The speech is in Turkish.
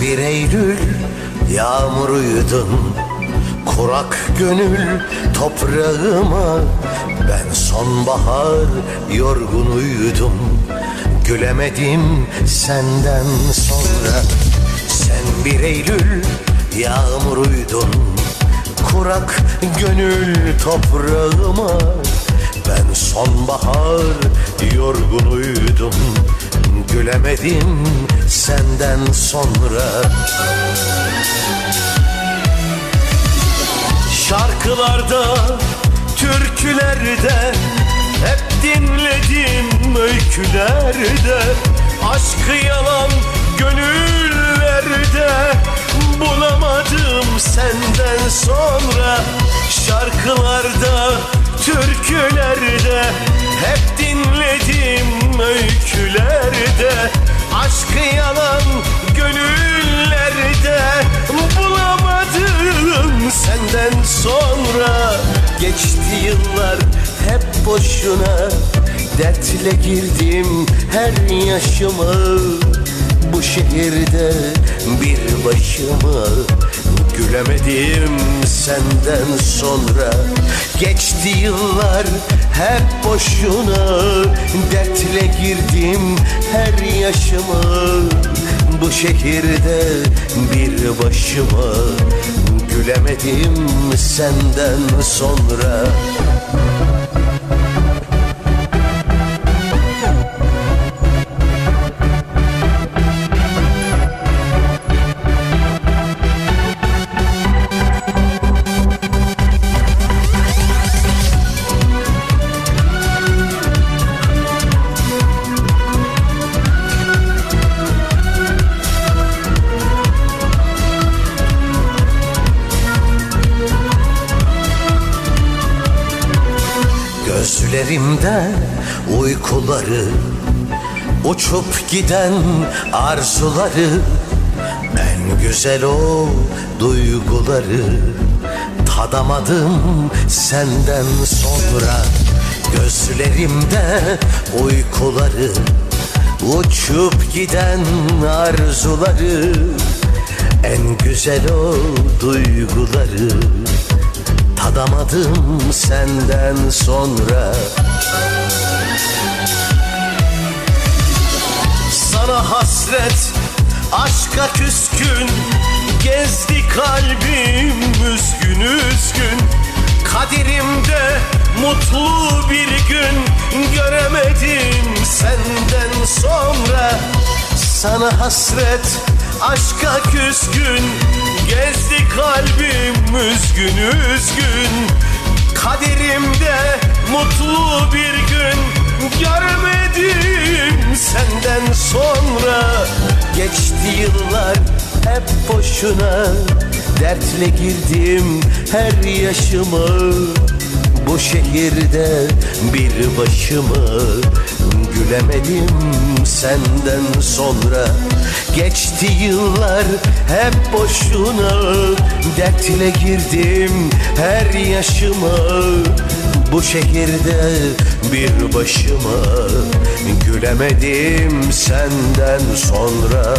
bir Eylül yağmuruydun Kurak gönül toprağıma. Ben sonbahar yorgunuydum. Gülemedim senden sonra. Sen bir Eylül yağmuruydun Kurak gönül toprağıma. Ben sonbahar yorgunuydum Gülemedim senden sonra. Şarkılarda, türkülerde Hep dinledim öykülerde Aşkı yalan gönüllerde Bulamadım senden sonra. Şarkılarda, türkülerde Hep dinledim öykülerde Aşkı yalan gönüllerde Bulamadım senden sonra Geçti yıllar hep boşuna. Dertle girdim her yaşıma Bu şehirde bir başıma Gülemedim senden sonra Geçti yıllar hep boşuna Dertle girdim her yaşıma Bu şehirde bir başıma Gülemedim senden sonra Gözlerimde uykuları Uçup giden arzuları En güzel o duyguları Tadamadım senden sonra. Gözlerimde uykuları Uçup giden arzuları En güzel o duyguları Tadamadım senden sonra. Sana hasret aşka küskün Gezdi kalbim üzgün üzgün. Kaderimde mutlu bir gün Göremedim senden sonra. Sana hasret aşka küskün Gezdi kalbim üzgün üzgün. Kaderimde mutlu bir gün Görmedim senden sonra. Geçti yıllar hep boşuna Dertle girdim her yaşıma Bu şehirde bir başıma Gülemedim senden sonra. Geçti yıllar hep boşuna Dertle girdim her yaşıma. Bu şehirde bir başıma Gülemedim senden sonra